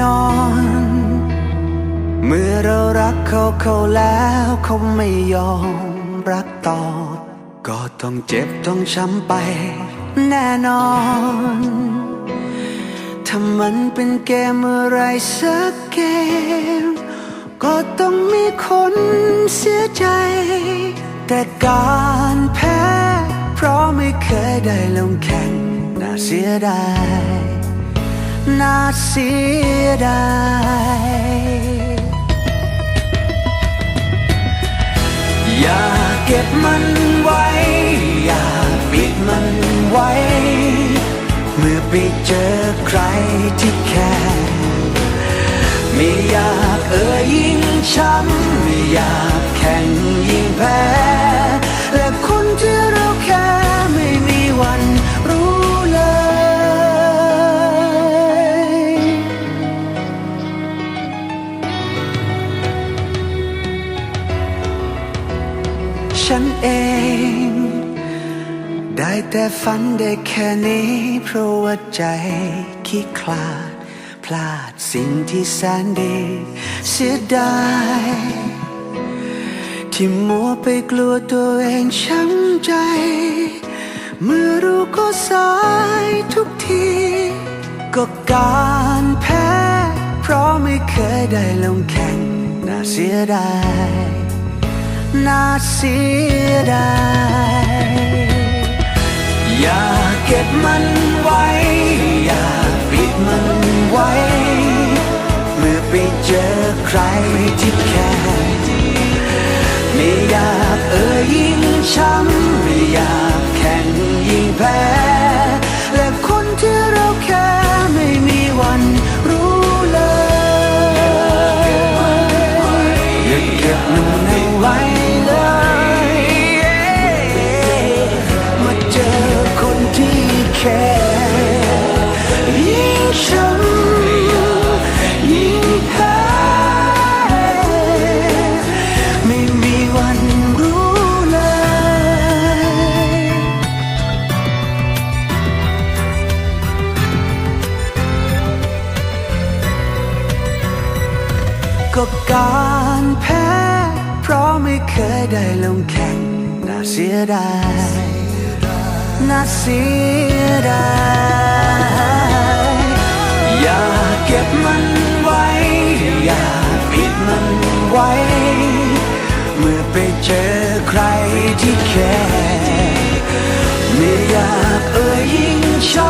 นอน เมื่อเรารักเขาเขาแล้วเขาไม่ยอมรักตอบก็ต้องเจ็บต้องช้ำไป แน่นอน ถ้ามันเป็นเกมอะไรสักเกม ก็ต้องมีคนเสียใจ แต่การแพ้ เพราะไม่เคยได้ลงแข่งน่าเสียดาย น่าเสียดายอย่าเก็บมันไว้ อย่าปิดมันไว้ เมื่อไปเจอใครที่แค่ไม่อยากเอ่ยยิ่งช้ำไม่อยากแข่ง ฉันเอง ได้แต่ฝันได้แค่นี้ เพราะว่าใจขี้คลาด พลาดสิ่งที่แสนดี เสียดายที่มัวไปกลัวตัวเองช้ำใจ เมื่อรู้ก็สายทุกที ก็การแพ้ เพราะไม่เคยได้ลงแข่งน่าเสียดาย น่าเสียดายอย่าเก็บมันไว้ อย่าปิดมันไว้ เมื่อไปเจอใครที่แค่ไม่อยากเอ่ยยิ่งช้ำไม่อยากแข่งยิ่งแพ้และคนที่เราแค่ไม่มีวันรู้เลยอย่าเก็บมันเอาไว้ ก็การแพ้ เพราะไม่เคยได้ลงแข่งน่าเสียดายน่าเสียดายอย่าเก็บมันไว้ อย่าปิดมันไว้ เมื่อไปเจอใครที่แค่ไม่อยากเอ่ยยิ่งช้